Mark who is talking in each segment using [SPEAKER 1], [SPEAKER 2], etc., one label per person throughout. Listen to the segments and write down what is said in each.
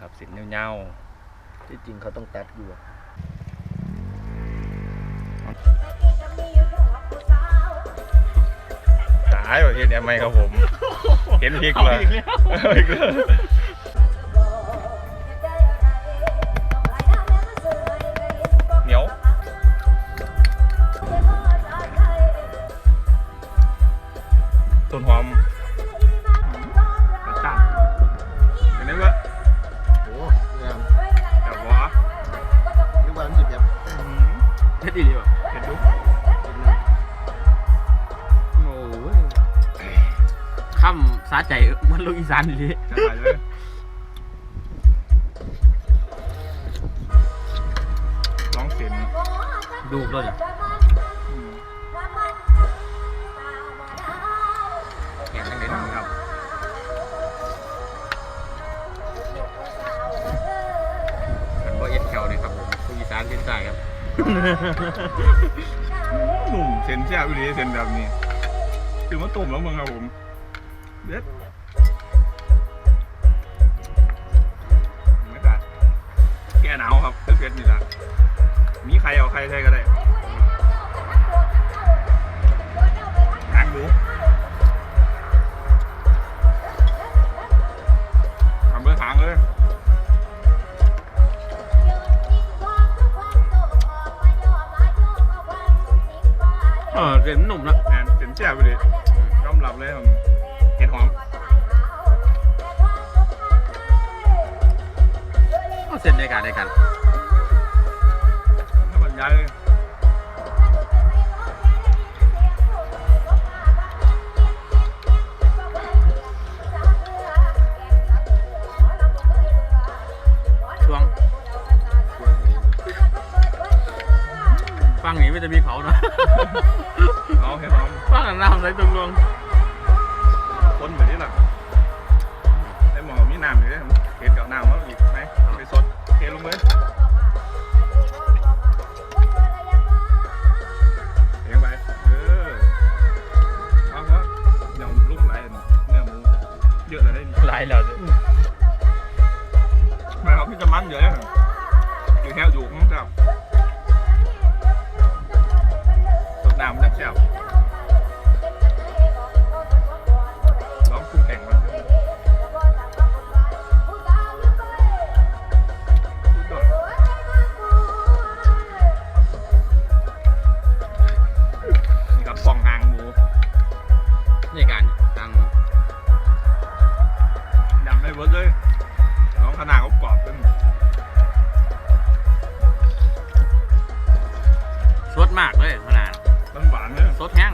[SPEAKER 1] ครับเส้นยาว
[SPEAKER 2] ที่จริงเขาต้องตัดอยู่อะ
[SPEAKER 1] ๆตายว่ะเห็นแอมไหมครับผม เห็นพริกเลย
[SPEAKER 3] ค่ำสาใจมันลูกอีสานดี
[SPEAKER 1] จะไปเลยลองเส้น
[SPEAKER 3] ดูด้วยดิ
[SPEAKER 1] อืม
[SPEAKER 3] แข่งกันเลย
[SPEAKER 1] ค
[SPEAKER 3] เนาะ
[SPEAKER 1] รับ
[SPEAKER 3] กันบ่เอ็ดแถวเลยครับผมลูกอีสานเป็นสายครับ
[SPEAKER 1] หนุ่มเซนแซ่บอยู่ดีเซนแบบนี้ถึงว่าต้มแล้วมึงครับผม เด็ดไม่กัดแก้หนาวครับเผ็ดๆนี่ละมีใครเอาใครใช้ก็ได้หางหมูทำเบอร์หางเลย
[SPEAKER 3] เออเส้นหนุ่มนะ
[SPEAKER 1] แอนเซนแซ่บอยู่ดียอมรับเลยผม เห็ดหอม
[SPEAKER 3] เอาเส้นในการในกัน
[SPEAKER 1] ถ้าบรรยายเลย
[SPEAKER 3] ช่วงฟังนี้ไม่จะมีเขาเนาะ
[SPEAKER 1] เอาเห็ดหอม
[SPEAKER 3] ฟังน้ำใส่ตรงลง
[SPEAKER 1] คนแบบนี้แหละได้หมอมีน้ำอยู่ด้วยเห็ดกับน้ำว่าอีกไหมไปสดเทลงเลยเทลงไปเออเอาครับเดี๋ยวลูกไหลเนื้อหมูเยอะเลยได้
[SPEAKER 3] หลายแล้วเด้อ
[SPEAKER 1] ไม่เอาพี่จะมันเยอะเลยอยู่แถวอยู่มั้งครับสดน้ำมันแซ่บ ลองคู่แข่งมันสุดยอดนี่ครับฟองหางหมู
[SPEAKER 3] ในการตัง
[SPEAKER 1] ดำไม่เวิร์กเลยน้องขนาดเขากรอบเป็น
[SPEAKER 3] สดมากเลยขนาด
[SPEAKER 1] ต้นหวานเลย
[SPEAKER 3] สดแห้ง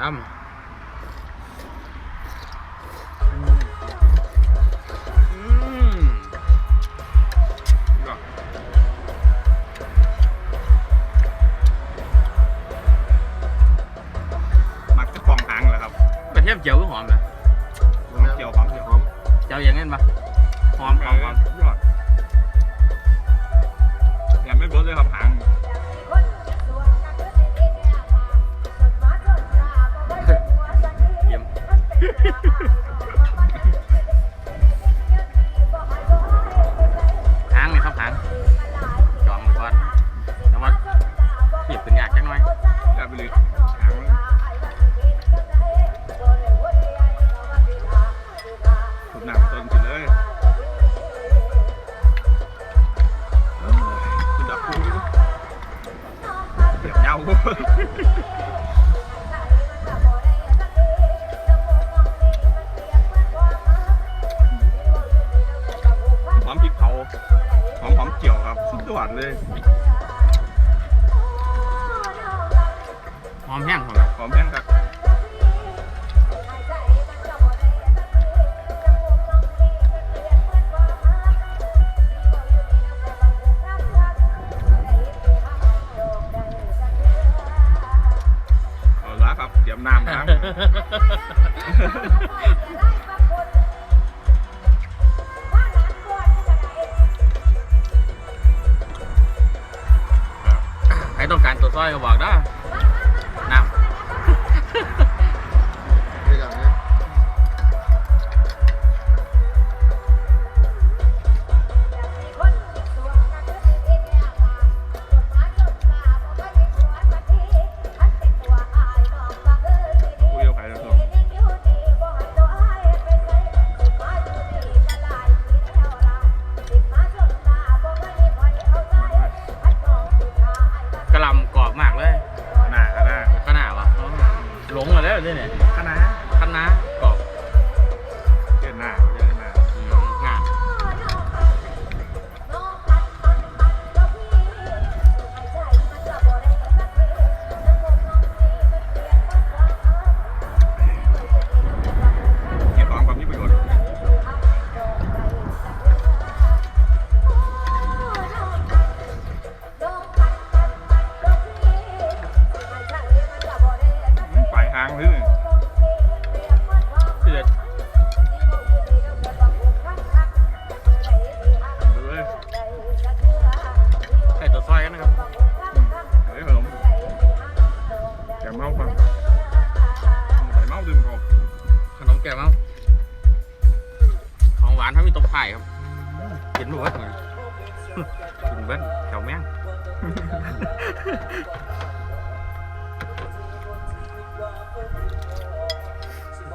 [SPEAKER 1] อ
[SPEAKER 3] นยก
[SPEAKER 1] จับไปเลยหางถูกหนักต้นสิเลยเอ้ยคุณดับคุณเปียกเงา 对吧？那。 หล
[SPEAKER 3] ง
[SPEAKER 1] มา
[SPEAKER 3] แล้วเนี่ย
[SPEAKER 1] คณะ
[SPEAKER 3] คณะ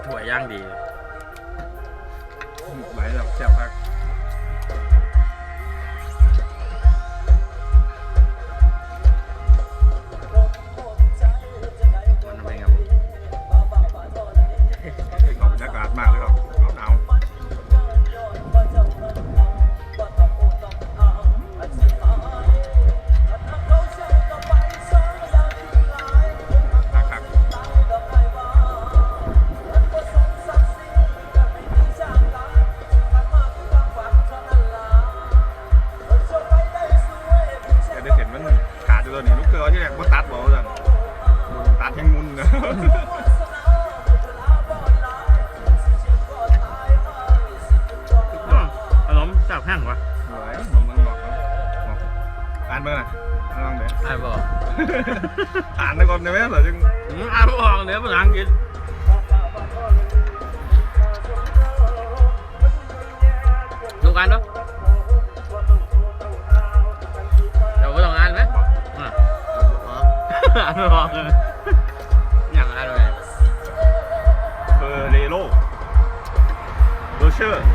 [SPEAKER 1] ถั่วย่าง
[SPEAKER 3] ดี ไหวแบ
[SPEAKER 1] บแซ่บ
[SPEAKER 3] ครับา
[SPEAKER 1] บห้าง
[SPEAKER 3] วะ
[SPEAKER 1] สวมมึงบอกว่าบอกอ่านเบิ่งน่ะลองเดี๋ยว
[SPEAKER 3] ไอ้บอก
[SPEAKER 1] อ่านตะก่อนได้ไหมเหรอจึง
[SPEAKER 3] อ่านบ่ออกเดี๋ยวภาษาอังกฤษดูกันเนาะเดี๋ยวไปลองอ่านไหมอ่านไม่อกเลยอย่างอ่านเลย
[SPEAKER 1] เบอร์เรโลเบชอร์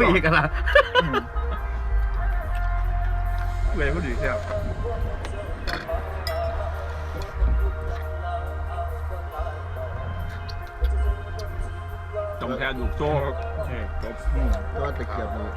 [SPEAKER 3] ก่
[SPEAKER 2] อนอีกละ
[SPEAKER 3] ร
[SPEAKER 2] เล
[SPEAKER 3] ย
[SPEAKER 1] ก็ดีเชียวจงแท้ดูโซ่ครับ ตั
[SPEAKER 2] วตะเกียบนี่